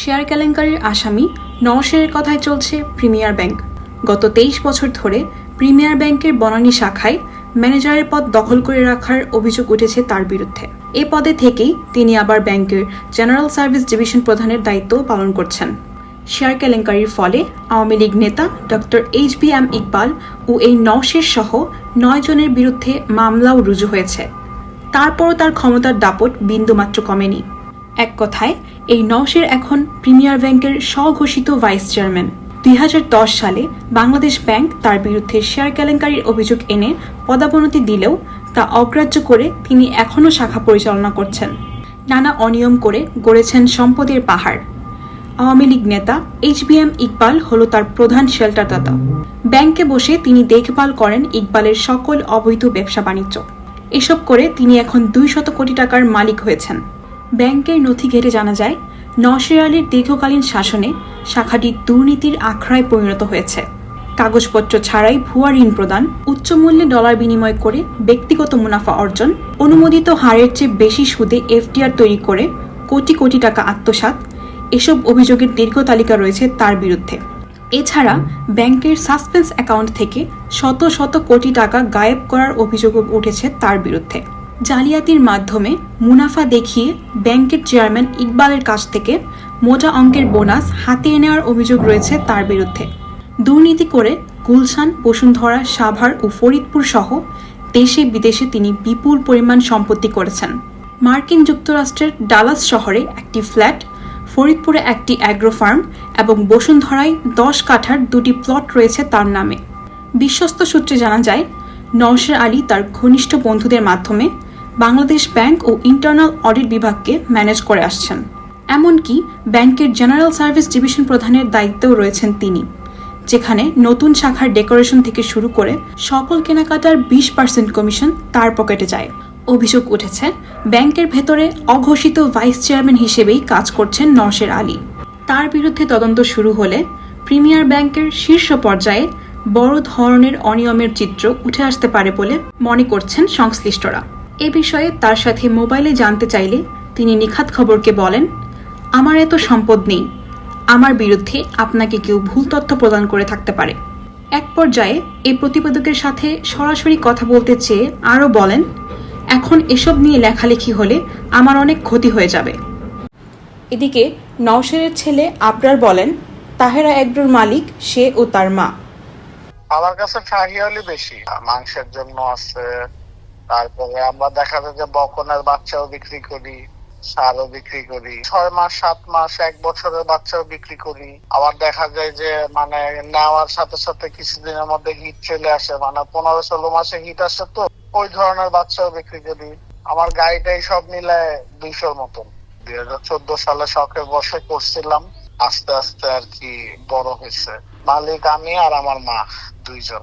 Share কেলেঙ্কারির আসামি নওশের কথায় চলছে প্রিমিয়ার ব্যাংক। গত তেইশ বছর ধরে প্রিমিয়ার ব্যাংকের বনানী শাখায় ম্যানেজারের পদ দখল করে রাখার অভিযোগ উঠেছে তার বিরুদ্ধে। এ পদে থেকেই তিনি আবার ব্যাংকের জেনারেল সার্ভিস ডিভিশন প্রধানের দায়িত্ব পালন করছেন। শেয়ার কেলেঙ্কারির ফলে আওয়ামী লীগ নেতা doctor H B M Iqbal ও এই নওশের সহ নয় জনের বিরুদ্ধে মামলাও রুজু হয়েছে। তারপরও তার ক্ষমতার দাপট বিন্দুমাত্র কমেনি। এক কথায়, এই নওশের এখন প্রিমিয়ার ব্যাংকের স্বঘোষিত ভাইস চেয়ারম্যান। দুই হাজার দশ সালে বাংলাদেশ ব্যাংক তার বিরুদ্ধে শেয়ার কেলেঙ্কারির অভিযোগ এনে পদাবনতি দিলেও তা অগ্রাহ্য করে তিনি এখনও শাখা পরিচালনা করছেন। নানা অনিয়ম করে গড়েছেন সম্পদের পাহাড়। আওয়ামী লীগ নেতা এইচ বি এম ইকবাল হল তার প্রধান শেল্টারদাতা ব্যাংকে বসে তিনি দেখভাল করেন ইকবালের সকল অবৈধ ব্যবসা বাণিজ্য। এসব করে তিনি এখন দুই শত কোটি টাকার মালিক হয়েছেন। ব্যাংকের নথি ঘেটে জানা যায় নশের আলীর দীর্ঘকালীন শাসনে শাখাটি দুর্নীতির আখড়ায় পরিণত হয়েছে। কাগজপত্র ছাড়াই ভুয়া ঋণ প্রদান, উচ্চ মূল্যে ডলার বিনিময় করে ব্যক্তিগত মুনাফা অর্জন, অনুমোদিত হারের চেয়ে বেশি সুদে এফডিআর তৈরি করে কোটি কোটি টাকা আত্মসাৎ, এসব অভিযোগের দীর্ঘ তালিকা রয়েছে তার বিরুদ্ধে। এছাড়া ব্যাংকের সাসপেন্স অ্যাকাউন্ট থেকে শত শত কোটি টাকা গায়েব করার অভিযোগও উঠেছে তার বিরুদ্ধে। জালিয়াতির মাধ্যমে মুনাফা দেখিয়ে ব্যাংকের চেয়ারম্যান ইকবালের কাছ থেকে মোটা অঙ্কের বোনাস হাতিয়ে নেওয়ার অভিযোগ রয়েছে তার বিরুদ্ধে। দুর্নীতি করে গুলশান, বসুন্ধরা, সাভার ও ফরিদপুর সহ দেশে বিদেশে তিনি বিপুল পরিমাণ সম্পত্তি করেছেন। মার্কিন যুক্তরাষ্ট্রের ডালাস শহরে একটি ফ্ল্যাট, ফরিদপুরে একটি অ্যাগ্রো ফার্ম এবং বসুন্ধরায় দশ কাঠার দুটি প্লট রয়েছে তার নামে। বিশ্বস্ত সূত্রে জানা যায়, নওশের আলী তার ঘনিষ্ঠ বন্ধুদের মাধ্যমে বাংলাদেশ ব্যাংক ও ইন্টারনাল অডিট বিভাগকে ম্যানেজ করে আসছেন। এমনকি ব্যাংকের জেনারেল সার্ভিস ডিভিশন প্রধানের দায়িত্বেও রয়েছেন তিনি, যেখানে নতুন শাখার ডেকোরেশন থেকে শুরু করে সকল কেনাকাটার বিশ পার্সেন্ট কমিশন তার পকেটে যায়। অভিযোগ উঠেছে, ব্যাংকের ভেতরে অঘোষিত ভাইস চেয়ারম্যান হিসেবেই কাজ করছেন নওশের আলী। তার বিরুদ্ধে তদন্ত শুরু হলে প্রিমিয়ার ব্যাংকের শীর্ষ পর্যায়ে বড় ধরনের অনিয়মের চিত্র উঠে আসতে পারে বলে মনে করছেন সংশ্লিষ্টরা। এ বিষয়ে তার সাথে মোবাইলে জানতে চাইলে তিনি নিখাত খবরকে বলেন, আমার এত সম্পদ নেই। আমার বিরুদ্ধে আপনাকে কেউ ভুল তথ্য প্রদান করে থাকতে পারে। এক পর্যায়ে এই প্রতিবেদকের সাথে সরাসরি কথা বলতে চেয়ে আরও বলেন, এখন এসব নিয়ে লেখালেখি হলে আমার অনেক ক্ষতি হয়ে যাবে। এদিকে নওশেরের ছেলে আবরার বলেন, তাহেরা এগ্রোর মালিক, সে ও তার মা। আমার কাছে ফ্রাগিয়ালি বেশি, মাংসের জন্য আছে তারপরে আমরা দেখা যায় যে বকনের বাচ্চাও বিক্রি করি, সারও বিক্রি করি। ছয় মাস, সাত মাস, এক বছরের বাচ্চাও বিক্রি করি। আবার দেখা যায় যে মানে নেওয়ার সাথে সাথে কিছুদিনের মধ্যে হিট চলে আসে। মানে পনেরো, ষোলো মাসে হিট আসে তো, ওই ধরনের বাচ্চাও বিক্রি করি। আমার গাড়িটাই সব মিলে দুইশোর মতন। দুই হাজার চোদ্দ সালে শখে বসে করছিলাম। আস্তে আস্তে আর কি বড় হয়েছে। মালিক আমি আর আমার মা, দুইজন।